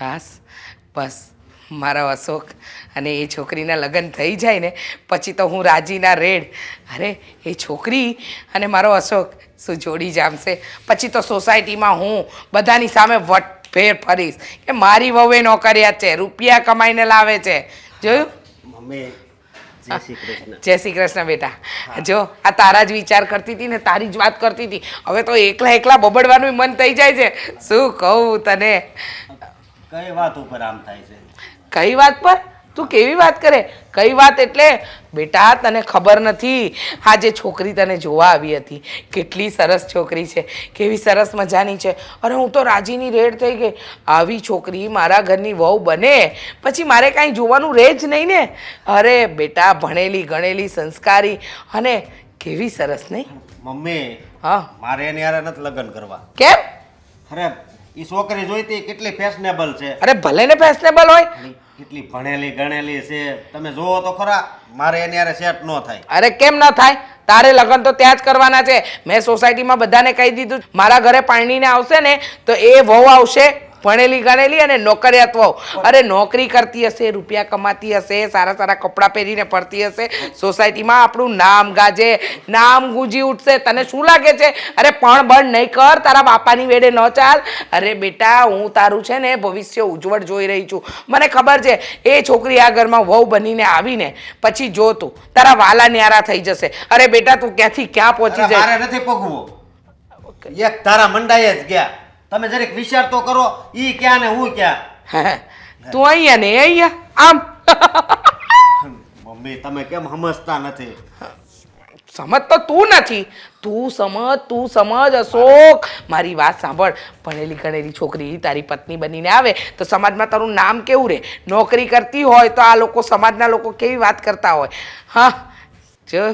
હાસ બસ મારો અશોક અને એ છોકરીના લગ્ન થઈ જાય ને પછી તો હું રાજીના રેડ. અરે એ છોકરી અને મારો અશોક શું જોડી જામશે? પછી તો સોસાયટીમાં હું બધાની સામે વટ ફેર ફરીશ કે મારી વહુએ નોકરિયાત છે રૂપિયા કમાઈને લાવે છે. જોયું? મમ્મી જય શ્રી કૃષ્ણ. બેટા. જો આ તારા જ વિચાર કરતી હતી ને તારી જ વાત કરતી હતી. હવે તો એકલા એકલા બબડવાનું મન થઈ જાય છે. શું કહું તને? કઈ વાત ઉપર આમ થાય છે? કઈ વાત પર? તું કેવી વાત કરે? કઈ વાત એટલે બેટા તને ખબર નથી આ જે છોકરી તને જોવા આવી હતી કેટલી સરસ છોકરી છે કેવી સરસ મજાની છે. અરે હું તો રાજીની રેડ થઈ ગઈ. આવી છોકરી મારા ઘરની વહુ બને પછી મારે કાંઈ જોવાનું રહે જ નહીં ને. અરે બેટા ભણેલી ગણેલી સંસ્કારી અને કેવી સરસ નહીં? મમ્મી હા. મારે એની હારે નથી લગ્ન કરવા. કેમ? અરે એ છોકરી જોઈતી કેટલી ફેશનેબલ છે. અરે ભલે ને ફેશનેબલ હોય. કેટલી ભણેલી ગણેલી છે. તમે જોવો તો ખરા મારે એની હારે સેટ ન થાય. અરે કેમ ન થાય? તારે લગ્ન તો ત્યાં જ કરવાના છે. મેં સોસાયટીમાં બધાને કહી દીધું મારા ઘરે પાણીને આવશે ને તો એ વહુ આવશે ભણેલી ગણેલી અને નોકરિયાત વહુ. અરે નોકરી કરતી હશે રૂપિયા કમાતી હશે સારા સારા કપડાં પહેરીને ફરતી હશે સોસાયટીમાં આપણું નામ ગાજે નામ ગુંજી ઉઠશે. તને શું લાગે છે? અરે પણ બળ નહીં કર તારા બાપાની વેડે ન ચાલ. અરે બેટા હું તારું છે ને ભવિષ્ય ઉજ્જવળ જોઈ રહી છું. મને ખબર છે એ છોકરી આ ઘરમાં વહુ બનીને આવીને પછી જો તું તારા વાલા ન્યારા થઈ જશે. અરે બેટા તું ક્યાંથી ક્યાં પહોંચી જાય? નથી પગવું તારા મંડાય જ ગયા. તમે જરીક વિચાર તો કરો ઈ ક્યાં ને હું ક્યાં? તું અહીંયા ને અહીંયા આમ. મમ્મી તમે કેમ સમજતા નથી? સમજ તો તું નથી. તું સમજ તું સમજ અશોક. મારી વાત સાંભળ. ભણેલી ગણેલી છોકરી તારી પત્ની બનીને આવે તો સમાજમાં તારું નામ કેવું રહે નોકરી કરતી હોય તો આ લોકો સમાજના લોકો કેવી વાત કરતા હોય? હા જો.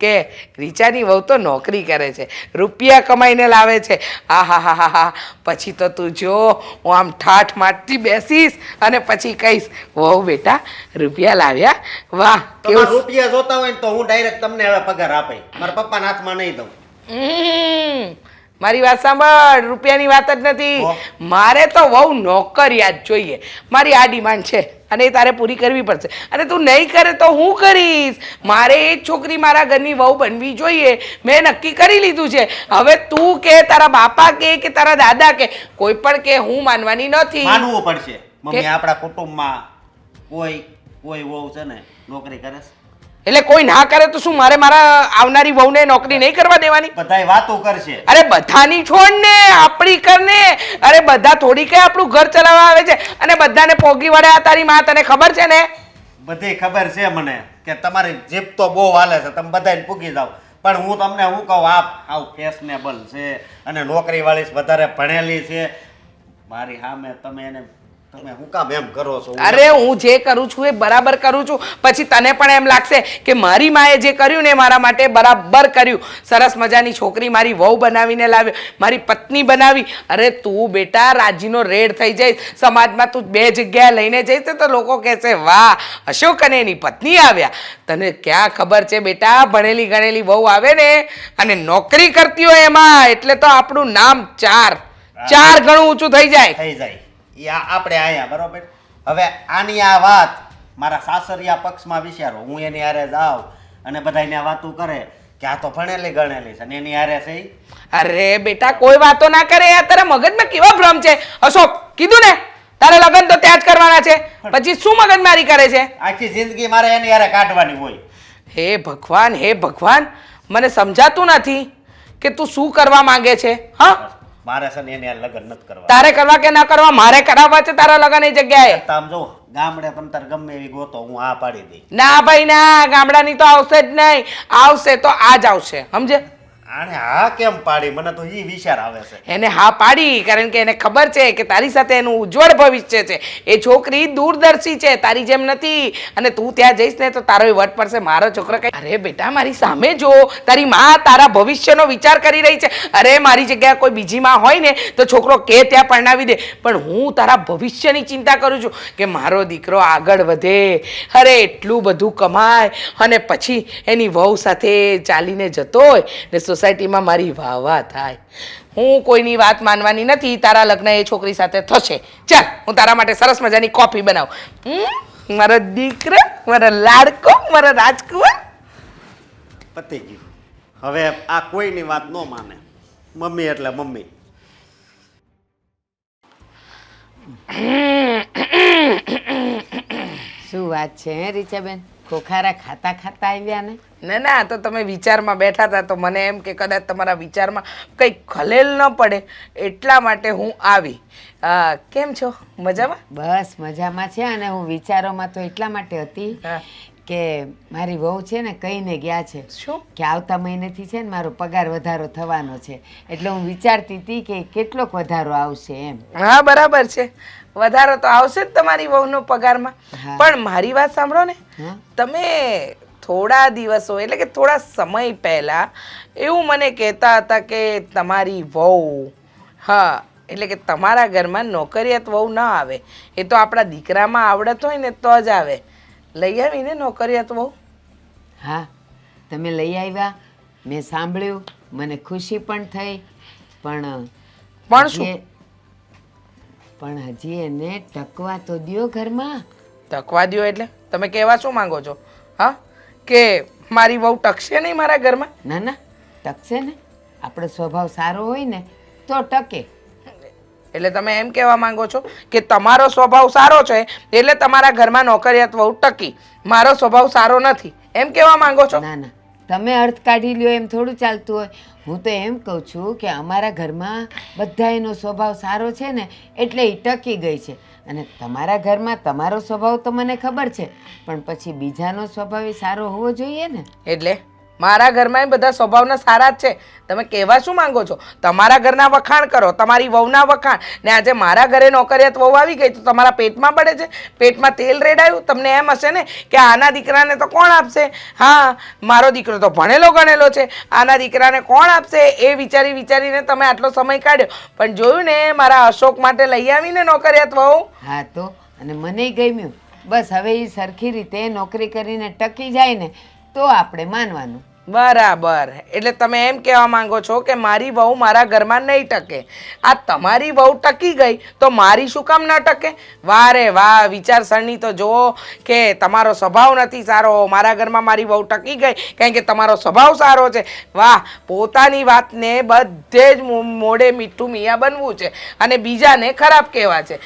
કે રીચાની વહુ તો નોકરી કરે છે રૂપિયા કમાઈને લાવે છે. આ હા હા હા હા. પછી તો તું જો હું આમ ઠાઠ માઠથી બેસીશ અને પછી કહીશ વહુ બેટા રૂપિયા લાવ્યા? વાહ કેવું રૂપિયા જોતા હોય ને તો હું ડાયરેક્ટ તમને હવે પગાર આપે. મારા પપ્પાના હાથમાં નહીં દઉં. મારી વાત સાંભળ રૂપિયાની વાત જ નથી. મારે તો વહુ નોકરિયાત જોઈએ. મારી આ ડિમાન્ડ છે અને એ તારે પૂરી કરવી પડશે. અને તું નહીં કરે તો હું કરીશ? મારે એ છોકરી મારા ઘરની વહુ બનવી જોઈએ. મેં નક્કી કરી લીધું છે. હવે તું કે તારા બાપા કે કે તારા દાદા કે કોઈ પણ કે હું માનવાની નથી. માનવું પડશે. મમ્મી આપણા કુટુંબમાં કોઈ કોઈ વહુ છે ને નોકરી કરે છે? એટલે કોઈ ના કરે તો શું મારે મારા આવનારી વહુને નોકરી નહીં કરવા દેવાની? બધાય વાતો કરશે. અરે બધાની છોડ ને આપણી કર ને અરે બધા થોડી કઈ આપણું ઘર ચલાવવા આવે છે? અને બધાને પોગી વળે આ તારી માં તને ખબર છે ને? બધી ખબર છે મને કે તમારી જીપ તો બહુ હાલે છે તમે બધાને પૂગી જાઓ. પણ હું તમને હું કહું આપ આવ ફેશનેબલ છે અને નોકરી વાળી વધારે ભણેલી છે. મારી સામે તમે એને તમે હું કામ એમ કરો છો? અરે હું જે કરું છું એ બરાબર કરું છું. પછી તને પણ એમ લાગશે કે મારી માએ જે કર્યું ને મારા માટે બરાબર કર્યું. સરસ મજાની છોકરી મારી વહુ બનાવીને લાવ્યો મારી પત્ની બનાવી. અરે તું બેટા રાજીનો રેડ થઈ જઈશ. સમાજમાં તું બે જગ્યાએ લઈને જઈશ તો લોકો કહેશે વાહ અશોક અને એની પત્ની આવ્યા. તને ક્યાં ખબર છે બેટા? ભણેલી ગણેલી વહુ આવે ને અને નોકરી કરતી હોય એમાં એટલે તો આપણું નામ ચાર. ચાર ગણું ઊંચું થઈ જાય. થઈ જાય. એ આપણે આયા બરોબર? હવે આની આ વાત મારા સાસરિયા પક્ષમાં વિચારો. હું એની હારે જાઉં અને બધાને આ વાતું કરે કે આ તો ભણેલી ગણેલી છે ને એની હારે છે અરે બેટા કોઈ વાતો ના કરે. યાર તારા મગજમાં કેવા ભ્રમ છે? અશોક કીધું ને? તારે લગ્ન તો ત્યાં જ કરવાના છે. પછી શું મગજમારી કરે છે? આખી જિંદગી મારે એની હારે કાઢવાની હોય. હે ભગવાન હે ભગવાન. મને સમજાતું નથી કે તું શું કરવા માંગે છે હા? મારે છે ને એને લગ્ન નથી કરવા તારે કરવા કે ના કરવા? મારે કરાવવા છે તારા લગ્ન એ જગ્યાએ તામ જો ગામડે પણ તાર ગમે એવી ગોતો હું આ પાડી દઈ ના ભાઈ ના ગામડાની તો આવશે જ નહીં. આવશે તો આ જ આવશે સમજે? આને હા કેમ પાડી? મને તો ઈ વિચાર આવે છે. એને હા પાડી, કારણ કે એને ખબર છે કે તારી સાથે એનું ઉજ્જવળ ભવિષ્ય છે. એ છોકરી દૂરદર્શી છે, તારી જેમ નથી. અને તું ત્યાં જઈશ ને તો તારો વટ પડશે, મારો છોકરો કઈ અરે બેટા, મારી સામે જો. તારી માં તારા ભવિષ્યનો વિચાર કરી રહી છે. અરે મારી જગ્યા કોઈ બીજી માં હોય ને, તો છોકરો કે ત્યાં પરણાવી દે. પણ હું તારા ભવિષ્યની ચિંતા કરું છું કે મારો દીકરો આગળ વધે. અરે એટલું બધું કમાય. અને પછી એની વહુ સાથે ચાલીને જતો હોય ને સોસાયટી સોસાયટીમાં મારી વાહ થાય. હું કોઈની વાત માનવાની નથી તારા લગ્ન એ છોકરી સાથે થશે. ચાલ હું તારા માટે સરસ મજાની કોફી બનાવું. હમ? મારો દીકરો મારો લાડકો મારો રાજકુમાર પતી ગયું હવે આ કોઈની વાત ન માને. મમ્મી એટલે મમ્મી. શું વાત છે હે રીચાબેન? ખોખારા ખાતા ખાતા આવ્યા ને? ના ના તો તમે વિચારમાં બેઠા હતા તો મને એમ કે કદાચ તમારા વિચારમાં કંઈક ખલેલ ન પડે એટલા માટે હું આવી. કેમ છો? મજામાં? બસ મજામાં છે અને હું વિચારોમાં તો એટલા માટે હતી. કે મારી વહુ છે ને કહીને ગયા છે શું? કે આવતા મહિનેથી છે ને મારો પગાર વધારો થવાનો છે. એટલે હું વિચારતી હતી કે કેટલોક વધારો આવશે એમ. હા બરાબર છે. વધારો તો આવશે જ તમારી વહુનો પગારમાં. પણ મારી વાત સાંભળો ને. તમે થોડા દિવસો એટલે કે થોડા સમય પહેલા એવું મને કહેતા હતા કે તમારી વહુ હા એટલે કે તમારા ઘરમાં નોકરિયાત વહુ ન આવે. એ તો આપણા દીકરામાં આવડત હોય ને તો જ આવે. લઈ આવીને નોકરિયાત બહુ હા તમે લઈ આવ્યા મેં સાંભળ્યું મને ખુશી પણ થઈ પણ પણ શું? પણ હજી એને ટકવા તો દ્યો ઘરમાં. ટકવા દ્યો એટલે? તમે કહેવા શું માંગો છો? હા? કે મારી વહુ ટકશે નહીં મારા ઘરમાં? ના ના ટકશે ને. આપણો સ્વભાવ સારો હોય ને તો ટકે. એટલે તમે એમ કહેવા માંગો છો કે તમારો સ્વભાવ સારો છે એટલે તમારા ઘરમાં નોકરિયાત વહુ ટકી. મારો સ્વભાવ સારો નથી. એમ કહેવા માંગો છો? ના ના. તમે અર્થ કાઢી લ્યો એમ થોડું ચાલતું હોય. હું તો એમ કહું છું કે અમારા ઘરમાં બધા એનો સ્વભાવ સારો છે ને એટલે એ ટકી ગઈ છે. અને તમારા ઘરમાં તમારો સ્વભાવ તો મને ખબર છે પણ પછી બીજાનો સ્વભાવ એ સારો હોવો જોઈએ ને. એટલે? મારા ઘરમાં બધા સ્વભાવના સારા જ છે. તમે કહેવા શું માંગો છો? તમારા ઘરના વખાણ કરો, તમારી વહુના વખાણ. ને આજે મારા ઘરે નોકરિયાત વહુ આવી ગઈ તો તમારા પેટમાં પડે છે? પેટમાં તેલ રેડાયું? તમને એમ હશે ને કે આના દીકરાને તો કોણ આપશે? હા, મારો દીકરો તો ભણેલો ગણેલો છે. આના દીકરાને કોણ આપશે? એ વિચારી વિચારીને તમે આટલો સમય કાઢ્યો. પણ જોયું ને, મારા અશોક માટે લઈ આવીને નોકરિયાત વહુ. હા તો, અને મને ગમ્યું. બસ હવે એ સરખી રીતે નોકરી કરીને ટકી જાય ને તો આપણે માનવાનું. બરાબર. એટલે તમે એમ કહેવા માંગો છો કે મારી વહુ મારા ઘરમાં નહીં ટકે. આ તમારી વહુ ટકી ગઈ તો મારી શું કામ ન ટકે? વાહ રે વાહ વિચારસરણી તો જુઓ કે તમારો સ્વભાવ નથી સારો. મારા ઘરમાં મારી વહુ ટકી ગઈ કારણ કે તમારો સ્વભાવ સારો છે. વાહ પોતાની વાતને બધે જ મો- મોઢે મીઠું મિયા બનવું છે. અને બીજાને ખરાબ કહેવા છે.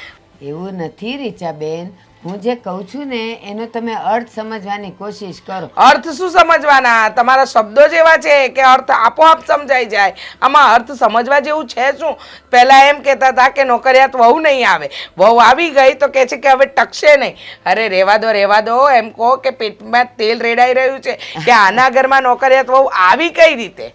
એવું નથી રીચાબેન. હું જે કહું છું ને એનો તમે અર્થ સમજવાની કોશિશ કરો. અર્થ શું સમજવાના? તમારા શબ્દો જ એવા છે કે અર્થ આપોઆપ સમજાઈ જાય. આમાં અર્થ સમજવા જેવું છે શું? પહેલાં એમ કહેતા હતા કે નોકરિયાત વહુ નહીં આવે. વહુ આવી ગઈ તો કહે છે કે હવે ટકશે નહીં. અરે રેવા દો રેવા દો એમ કહો કે પેટમાં તેલ રેડાઈ રહ્યું છે કે આના ઘરમાં નોકરિયાત વહુ આવી કઈ રીતે?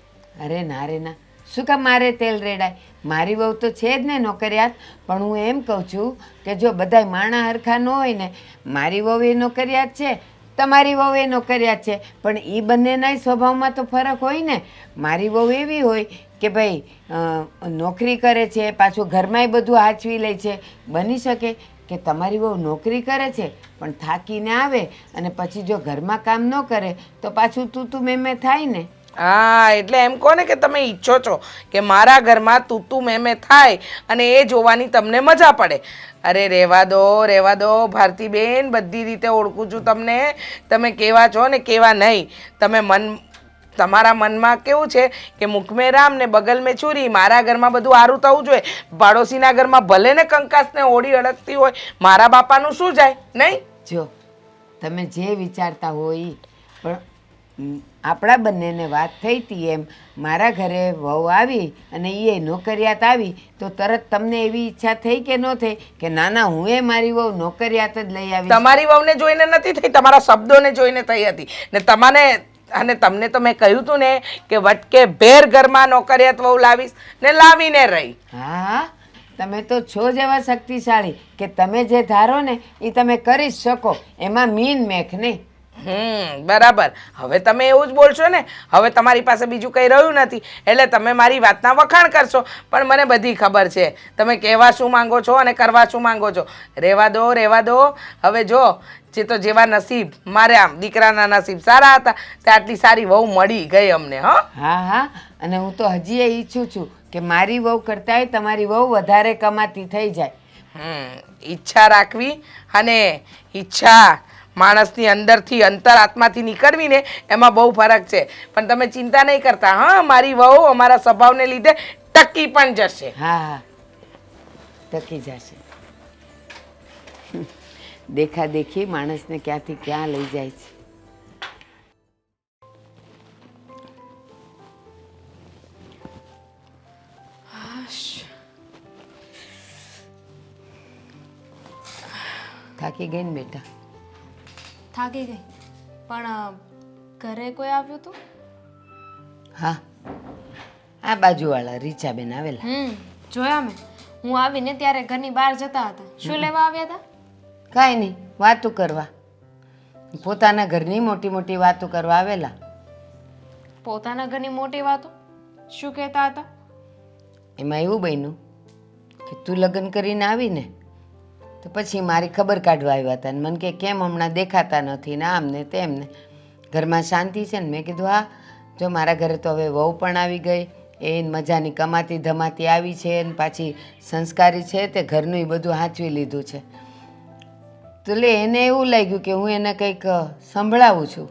અરે ના રે ના. શું કામ મારે તેલ રેડાય? મારી વહુ તો છે જ ને નોકરિયાત, પણ હું એમ કહું છું કે જો બધાય માણા હરખા ન હોય ને, મારી વહુ એ નોકરિયાત છે, તમારી વહુ એ નોકરિયાત છે, પણ એ બંનેના સ્વભાવમાં તો ફરક હોય ને. મારી વહુ એવી હોય કે ભાઈ નોકરી કરે છે, પાછું ઘરમાંય બધું હાચવી લે છે. બની શકે કે તમારી વહુ નોકરી કરે છે, પણ થાકીને આવે અને પછી જો ઘરમાં કામ ન કરે, તો પાછું તું તું મેં મેં થાય ને. હા, એટલે એમ કહો ને કે તમે ઈચ્છો છો કે મારા ઘરમાં તૂતું મેમે થાય અને એ જોવાની તમને મજા પડે. અરે રહેવા દો રહેવા દો, ભારતીબેન, બધી રીતે ઓળખું છું તમને. તમે કેવા છો ને કેવા નહીં? તમે મન, તમારા મનમાં કેવું છે કે મુખમે રામ ને બગલ મેં છુરી, મારા ઘરમાં બધું સારું થવું જોઈએ. પાડોશીના ઘરમાં ભલે ને કંકાસને ઓળી અડકતી હોય, મારા બાપાનું શું જાય? નહીં? જો, તમે જે વિચારતા હોય. પણ આપણા બંનેને વાત થઈ હતી એમ. મારા ઘરે વહુ આવી અને એ નોકરિયાત આવી તો તરત તમને એવી ઈચ્છા થઈ કે ન થઈ કે ના ના હું એ મારી વહુ નોકરિયાત જ લઈ આવી તમારી વહુને જોઈને નથી થઈ તમારા શબ્દોને જોઈને થઈ હતી. ને તમારે અને તમને તો મેં કહ્યું હતું ને કે વટકે ભેર ઘરમાં નોકરિયાત વહુ લાવીશ ને લાવીને રહી. હા તમે તો છો જ એવા શક્તિશાળી કે તમે જે ધારો ને એ તમે કરી જ શકો. એમાં મીન મેખ નહીં. હમ બરાબર. હવે તમે એવું જ બોલશો ને હવે તમારી પાસે બીજું કંઈ રહ્યું નથી. એટલે તમે મારી વાતના વખાણ કરશો. પણ મને બધી ખબર છે. તમે કહેવા શું માંગો છો અને કરવા શું માંગો છો? રહેવા દો રહેવા દો. હવે જો જે તો જેવા નસીબ મારે આમ દીકરાના નસીબ સારા હતા તે આટલી સારી વહુ મળી ગઈ અમને હં. હા હા. અને હું તો હજી એ ઈચ્છું છું કે મારી વહુ કરતાંય તમારી વહુ વધારે કમાતી થઈ જાય. હમ ઈચ્છા રાખવી અને ઈચ્છા માણસની અંદરથી અંતર આત્માથી નીકળવી એમાં બહુ ફરક છે. પણ તમે ચિંતા નહીં કરતા હા મારી વહુ અમારા સ્વભાવને લીધે ટકી પણ જશે. હા હા. ટકી જશે. દેખા દેખી માણસને ક્યાંથી ક્યાં લઈ જાય છે. થાકી ગઈ ને બેટા? થાકી ગઈ. પણ ઘરે કોઈ આવ્યું હતું હા. આ બાજુવાળા રીચાબેન આવેલા. હમ જોયા મેં. હું આવીને ત્યારે ઘરની બહાર જતા હતા. શું લેવા આવ્યા હતા? કાંઈ નહીં વાતો કરવા. પોતાના ઘરની મોટી મોટી વાતો કરવા આવેલા. પોતાના ઘરની મોટી વાતો? શું કહેતા હતા? એમાં એવું બન્યું કે તું લગ્ન કરીને આવીને તો પછી મારી ખબર કાઢવા આવ્યા હતા મને કે, કેમ હમણાં દેખાતા નથી ને આમ ને તેમ ઘરમાં શાંતિ છે ને મેં કીધું, હા, જો મારા ઘરે તો હવે વહુ પણ આવી ગઈ, એ મજાની કમાતી ધમાતી આવી છે ને પાછી સંસ્કારી છે તે ઘરનું બધું હાંચવી લીધું છે. તો લે, એને એવું લાગ્યું કે હું એને કંઈક સંભળાવું છું.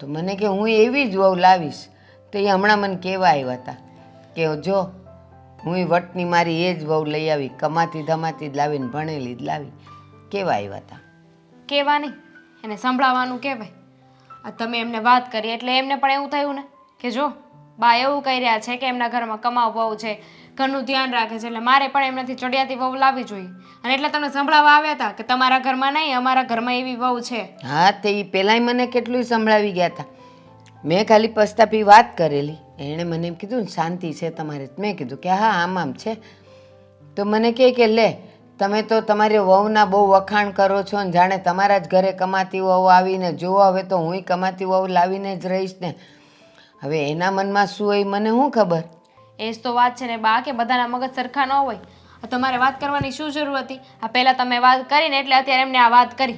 તો મને કે, હું એવી જ વહુ લાવીશ. તો એ હમણાં મને કહેવા આવ્યા હતા કે, જો હું વટની મારી એ જ વહુ લઈ આવી કમાતી ધમાતી જ લાવીને ભણેલી જ લાવી. કેવા આવ્યા હતા કેવા નહીં એને સંભળાવવાનું કહેવાય. આ તમે એમને વાત કરી એટલે એમને પણ એવું થયું ને કે જો બા એવું કહી રહ્યા છે કે એમના ઘરમાં કમાવ બહુ છે ઘરનું ધ્યાન રાખે છે એટલે મારે પણ એમનાથી ચડિયાતી વહુ લાવવી જોઈએ. અને એટલે તમને સંભળાવવા આવ્યા હતા કે તમારા ઘરમાં નહીં અમારા ઘરમાં એવી વહુ છે. હા તે એ પહેલાંય મને કેટલું સંભળાવી ગયા હતા મેં ખાલી પસ્તાપી વાત કરેલી. એણે મને એમ કીધું ને શાંતિ છે તમારે. મેં કીધું કે, હા, આમ આમ છે. તો મને કહે કે, લે, તમે તો તમારી વહુના બહુ વખાણ કરો છો ને જાણે તમારા જ ઘરે કમાતી વહુ આવીને જુઓ હવે તો હુંય કમાતી વહુ લાવીને જ રહીશ ને. હવે એના મનમાં શું હોય મને શું ખબર? એ જ તો વાત છે ને, બા, કે બધાના મગજ સરખા ન હોય. તમારે વાત કરવાની શું જરૂર હતી? આ પહેલાં તમે વાત કરીને એટલે અત્યારે એમને આ વાત કરી.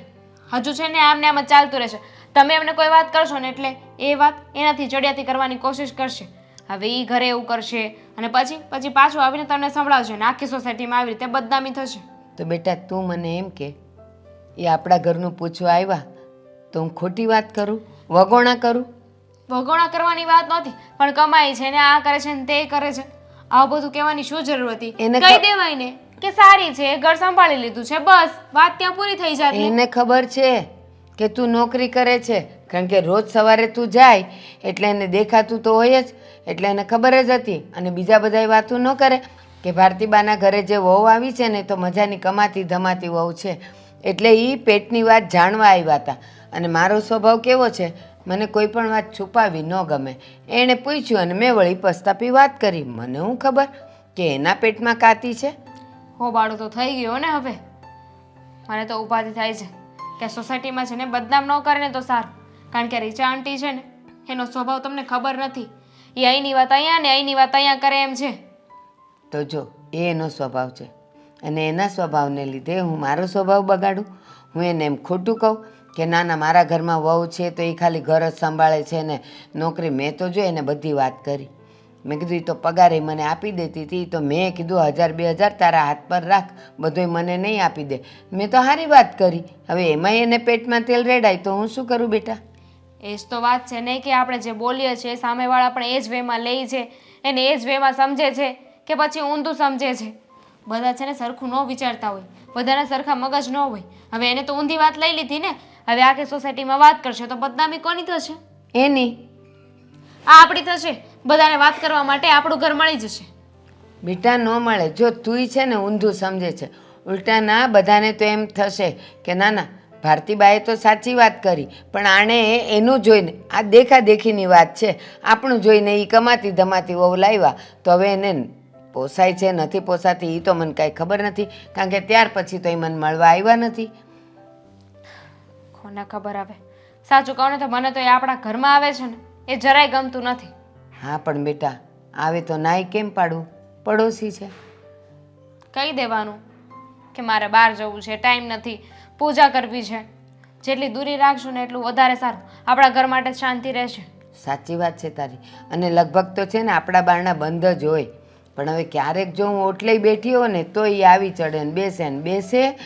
હજુ છે ને, આમને આમ ચાલતું રહેશે. તમે એમને કોઈ વાત કરશો ને એટલે એ વાત એનાથી ચડિયાતી કરવાની કોશિશ કરશે. હવે એ ઘરે એવું કરશે અને પછી પછી પાછું આવીને તમને સંભળાવશે ને આખી સોસાયટીમાં આવી રીતે બદનામી થશે. તો બેટા તું મને એમ કે એ આપણા ઘરનું પૂછવા આવ્યા તો હું ખોટી વાત કરું? વગોણા કરું? વગોણા કરવાની વાત નહોતી પણ કમાઈ છે ને આ કરે છે ને તે કરે છે. આવું બધું કહેવાની શું જરૂર હતી? એને કહી દેવાય ને કે સારી છે ઘર સંભાળી લીધું છે બસ વાત ત્યાં પૂરી થઈ જાય એને ખબર છે કે તું નોકરી કરે છે? કારણ કે રોજ સવારે તું જાય, એટલે એને દેખાતું તો હોય જ, એટલે એને ખબર જ હતી. અને બીજા બધાએ વાતો ન કરે. કે ભારતીબાના ઘરે જે વહુ આવી છે ને, તો મજાની કમાતી ધમાતી વહુ છે. એટલે એ પેટની વાત જાણવા આવ્યા હતા. અને મારો સ્વભાવ કેવો છે? મને કોઈ પણ વાત છુપાવી ન ગમે. એણે પૂછ્યું અને મેં વળી પસ્તાપી વાત કરી. મને હું ખબર કે એના પેટમાં કાતી છે? હો બાળો તો થઈ ગયો ને હવે. મને તો ઉપાધિ થાય છે. કે સોસાયટીમાં છે ને બદનામ ન કરે ને તો સારું. કારણ કે રીચા આંટી છે ને, એનો સ્વભાવ તમને ખબર નથી. એ અહીંની વાત અહીંયા ને અહીંની વાત અહીંયા કરે એમ છે. તો જો, એ એનો સ્વભાવ છે. અને એના સ્વભાવને લીધે હું મારો સ્વભાવ બગાડું. હું એને એમ ખોટું કહું કે ના ના, મારા ઘરમાં વહુ છે તો એ ખાલી ઘર જ સંભાળે છે ને, નોકરી મેં તો જો એને બધી વાત કરી. મેં કીધું એ તો પગાર મને આપી દેતી હતી તો મેં કીધું હજાર બે હજાર તારા હાથ પર રાખ બધુંય મને નહીં આપી દે. મેં તો સારી વાત કરી. હવે એમાંય એને પેટમાં તેલ રેડાય તો હું શું કરું બેટા? એ જ તો વાત છે નહીં કે આપણે જે બોલીએ છીએ સામેવાળા પણ એ જ વેમાં લે છે એને એ જ વેમાં સમજે છે કે પછી ઊંધું સમજે છે. બધા છે ને સરખું ન વિચારતા હોય બધાના સરખા મગજ ન હોય. હવે એને તો ઊંધી વાત લઈ લીધી ને હવે આખી સોસાયટીમાં વાત કરશે તો બદનામી કોની થશે? એની? આ આપણી થશે. બધાને વાત કરવા માટે આપણું ઘર મળી જશે. બેટા ન મળે. જો તુંય છે ને ઊંધું સમજે છે. ઉલટા ના બધાને તો એમ થશે કે ના ના ભારતીબાએ તો સાચી વાત કરી પણ આણે એનું જોઈને આ દેખાદેખીની વાત છે આપણું જોઈને એ કમાતી ધમાતી વહુ લાવ્યા તો હવે એને પોસાય છે નથી પોસાતી એ તો મને કાંઈ ખબર નથી કારણ કે ત્યાર પછી તો એ મને મળવા આવ્યા નથી. કોને ખબર આવે? સાચું કહું ને તો મને તો એ આપણા ઘરમાં આવે છે ને એ જરાય ગમતું નથી. હા પણ બેટા આવે તો નાઈ કેમ પાડું? પડોશી છે. કહી દેવાનું કે મારે બહાર જવું છે ટાઈમ નથી પૂજા કરવી છે. જેટલી દૂરી રાખશું ને એટલું વધારે સારું. આપણા ઘર માટે શાંતિ રહેશે. સાચી વાત છે તારી. અને લગભગ તો છે ને આપણા બારણા બંધ જ હોય. પણ હવે ક્યારેક જો હું ઓટલે બેઠી હોઉં ને તો એ આવી ચડે ને બેસે ને બેસે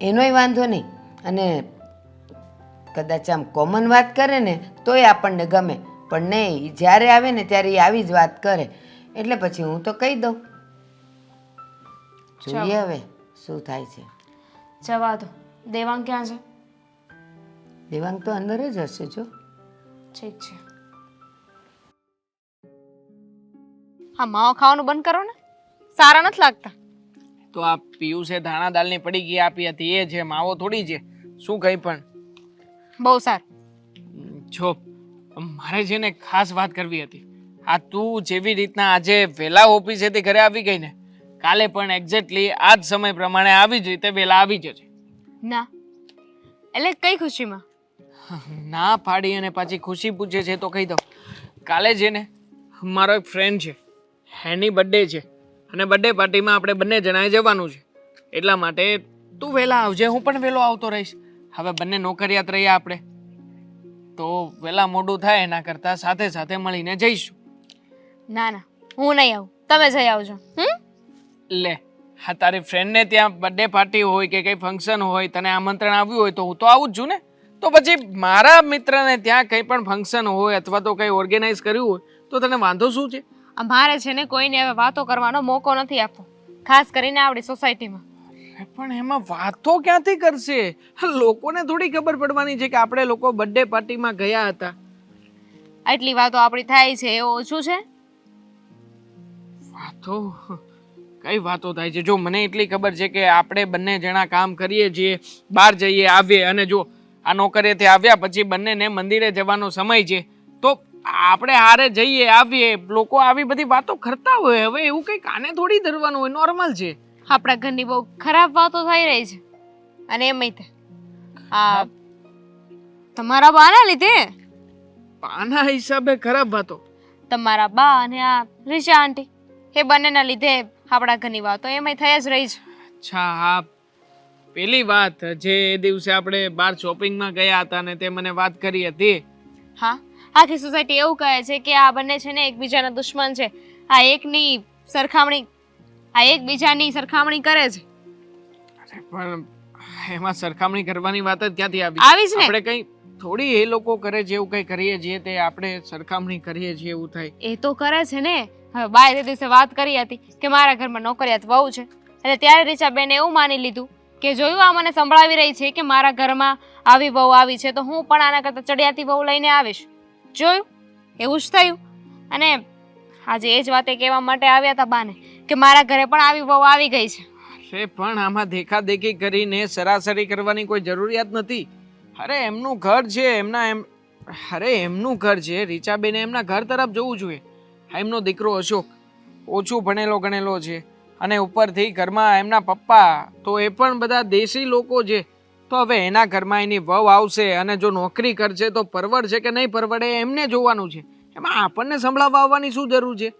એનોય વાંધો નહીં. અને કદાચ આમ કોમન વાત કરે ને તોય આપણને ગમે. પણ નહીં જ્યારે આવે ને ત્યારે એ આવી જ વાત કરે. એટલે પછી હું તો કહી દઉં. જોઈએ હવે શું થાય છે. જવા દો. દેવાંગ ક્યાં છે? દેવાંગ તો અંદર જ હશે જો. ઠીક છે. હા માવો ખાવાનું બંધ કરો ને. સારા નથી લાગતા. તો આ પિયુષે ધાણા દાલની ગઈ આપી હતી એ છે માવો થોડી છે. શું કંઈ પણ. બહુ સારું. જો. મારે છે ને ખાસ વાત કરવી હતી. આ તું જેવી રીતના આજે વહેલા ઓફિસેથી ઘરે આવી ગઈ ને કાલે પણ એક્ઝેક્ટલી આ જ સમય પ્રમાણે આવી જ રીતે વહેલા આવી જજે. ના એટલે કઈ ખુશીમાં? ના પાડી અને પાછી ખુશી પૂછે છે તો કહી દઉં. કાલે છે ને મારો એક ફ્રેન્ડ છે એની બર્થડે છે અને બર્થડે પાર્ટીમાં આપણે બંને જણાએ જવાનું છે. એટલા માટે તું વહેલા આવજે હું પણ વહેલો આવતો રહીશ. હવે બંને નોકરિયાત રહીએ આપણે. તો વેલા મોડું થાય એના કરતાં સાથે સાથે મળીને જઈશું. ના ના હું નહીં આવું. તમે જઈ આવજો. હમ? લે હા તારી ફ્રેન્ડને ત્યાં બર્થડે પાર્ટી હોય કે કંઈ ફંક્શન હોય તને આમંત્રણ આવ્યું હોય તો હું તો આવું જ છું ને. તો પછી મારા મિત્રને ત્યાં કંઈ પણ ફંક્શન હોય અથવા તો કંઈ ઓર્ગેનાઇઝ કર્યું હોય તો તને વાંધો શું છે? અમારે મારે છે ને કોઈને હવે વાતો કરવાનો મોકો નથી આપતો ખાસ કરીને આપણી સોસાયટીમાં અરે પણ એમાં વાતો ક્યાંથી કરશે? લોકોને થોડી ખબર પડવાની છે કે આપણે લોકો બર્થડે પાર્ટીમાં ગયા હતા. આટલી વાતો આપણી થાય છે એ ઓછું છે? વાતો? કઈ વાતો થાય છે? જો મને એટલી ખબર છે કે આપણે બંને જણા કામ કરીએ છીએ બહાર જઈએ આવીએ અને જો આ નોકરીએથી આવ્યા પછી બંનેને મંદિરે જવાનો સમય છે તો આપણે હારે જઈએ આવીએ. લોકો આવી બધી વાતો કરતા હોય. હવે એવું કંઈ કાને થોડી ધરવાનું હોય નોર્મલ છે. આપણા ઘરની બહુ ખરાબ વાતો થઈ રહી છે. અને એમય તે આ તમારા બાના લીધે? બાના હિસાબે ખરાબ વાતો. તમારા બા અને આ રીશા આંટી એ બંનેના લીધે આપણા ઘરની વાતો એમય થઈ જ રહી છે. અચ્છા હા. પેલી વાત જે એ દિવસે આપણે બહાર શોપિંગમાં ગયા હતા અને તે મને વાત કરી હતી. હા આખી સોસાયટી એવું કહે છે કે આ બંને છે ને એકબીજાના દુશ્મન છે. આ એકની સરખામણી આ એકબીજાની સરખામણી કરે છે. પણ એમાં સરખામણી કરવાની વાત જ ક્યાંથી આવી? આવી જ ને. આપણે કઈ થોડી એ લોકો કરે છે એવું કઈ કરીએ છીએ તે આપણે સરખામણી કરીએ છીએ એવું થાય? એ તો કરે છે ને. હવે બાય તે દિવસે વાત કરી હતી કે મારા ઘરમાં નોકરિયાત વહુ છે. એટલે ત્યારે રીચાબેને એવું માની લીધું કે જોયું આ મને સંભળાવી રહી છે કે મારા ઘરમાં આવી વહુ આવી છે તો હું પણ આના કરતાં ચડિયાતી વહુ લઈને આવીશ. જોયું? એવું જ થયું. અને આજે એ જ વાતે કહેવા માટે આવ્યા હતા બાને. કે મારા ઘરે પણ આવી વહુ આવી ગઈ છે. અરે પણ આમાં દેખાદેખી કરીને સરાસરી કરવાની કોઈ જરૂરિયાત નથી. અરે એમનું ઘર છે એમના એમ અરે એમનું ઘર છે. રીચાબેને એમના ઘર તરફ જવું જોઈએ. એમનો દીકરો અશોક ઓછું ભણેલો ગણેલો છે અને ઉપરથી ઘરમાં એમના પપ્પા તો એ પણ બધા દેશી લોકો છે. તો હવે એના ઘરમાં એની વહુ આવશે અને જો નોકરી કરશે તો પરવડશે કે નહીં પરવડે એમને જોવાનું છે. એમાં આપણને સંભળાવવા આવવાની શું જરૂર છે?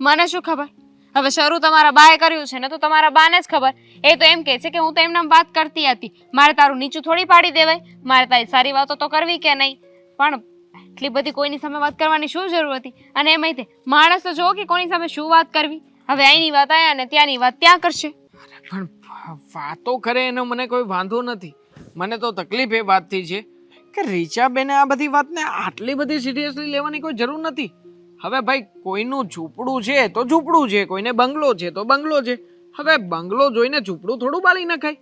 મને શું ખબર? હવે શરૂ તમારા બાએ કર્યું છે ને તો તમારા બાને જ ખબર. એ તો એમ કહે છે કે હું તો એમના વાત કરતી હતી. મારે તારું નીચું થોડી પાડી દેવાય. મારે તારી સારી વાતો તો કરવી કે નહીં? પણ એટલી બધી કોઈની સામે વાત કરવાની શું જરૂર હતી? અને એમાંય તે માણસ તો જો કે કોની સામે શું વાત કરવી. હવે અહીંની વાત આયા અને ત્યાંની વાત ત્યાં કરશે. પણ વાતો કરે એનો મને કોઈ વાંધો નથી. મને તો તકલીફ એ વાતથી છે કે રીચાબેને આ બધી વાતને આટલી બધી સિરિયસલી લેવાની કોઈ જરૂર નથી. હવે ભાઈ કોઈનું ઝૂંપડું છે તો ઝૂંપડું છે કોઈને બંગલો છે તો બંગલો છે. હવે બંગલો જોઈને ઝૂંપડું થોડું બાળી નખાય.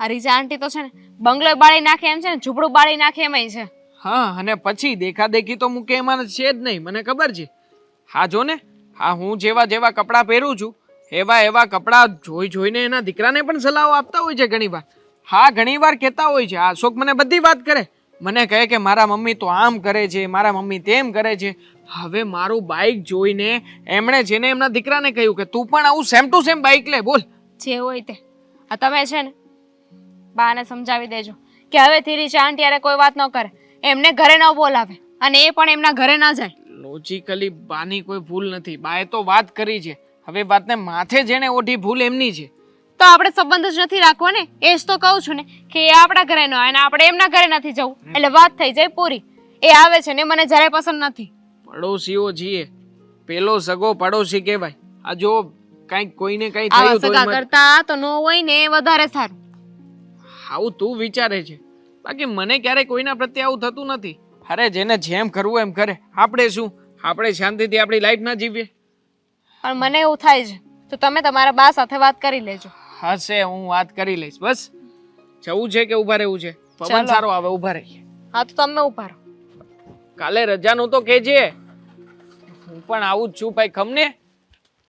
આ રીજા આંટી તો છે ને બંગલો બાળી નાખે એમ છે ને ઝૂંપડું બાળી નાખે એમાંય છે. હા અને પછી દેખાદેખી તો મૂકે એમાં છે જ નહીં મને ખબર છે. હા જો ને હા હું જેવા જેવા કપડાં પહેરું છું એવા એવા કપડાં જોઈ જોઈને એના દીકરાને પણ સલાહો આપતા હોય છે ઘણીવાર. હા ઘણીવાર કહેતા હોય છે આ અશોક મને બધી વાત કરે. મને કહે કે મારા મમ્મી તો આમ કરે છે મારા મમ્મી તેમ કરે છે. હવે મારું બાઇક જોઈને એમણે જેને એમના દીકરાને કહ્યું કે તું પણ આવું સેમ ટુ સેમ બાઇક લે બોલ. જે હોય તે. આ તમે છે ને બાને સમજાવી દેજો કે હવે થીરી આંટી યારે કોઈ વાત ન કરે. એમને ઘરે ન બોલાવે અને એ પણ એમના ઘરે ના જાય. લોજિકલી બાની કોઈ ભૂલ નથી. બાએ તો વાત કરી છે. હવે વાતને માથે જેને ઓઢી ભૂલ એમની છે. તો આપણે સંબંધ જ નથી રાખવો ને એ જ તો કહું છું ને કે એ આપણા ઘરે ન આવે અને આપણે એમના ઘરે નથી જવું. એટલે વાત થઈ જાય પૂરી. એ આવે છે ને મને જરાય પસંદ નથી. પડોશીઓ છીએ. પેલો સગો પડોશી કહેવાય. આ જો કાંઈક કોઈને કંઈ થયું તો સગા કરતા તો નો હોય ને વધારે સારું. આવું તું વિચારે છે. બાકી મને ક્યારે કોઈના પ્રત્યે આવું થતું નથી. અરે જેને જેમ કરવું એમ કરે. આપણે શું? આપણે શાંતિથી આપણી લાઈફ ના જીવીએ. પણ મને એવું થાય છે. તો તમે તમારા બા સાથે વાત કરી લેજો. હશે હું વાત કરી લઈશ બસ. જવું છે કે ઊભા રહેવું છે? પવન ચાલો. સારો આવે ઊભા રહીએ. હા તો તમે ઊભા રહો. કાલે રજાનું તો કહેજે. હું પણ આવું જ છું ભાઈ ખમને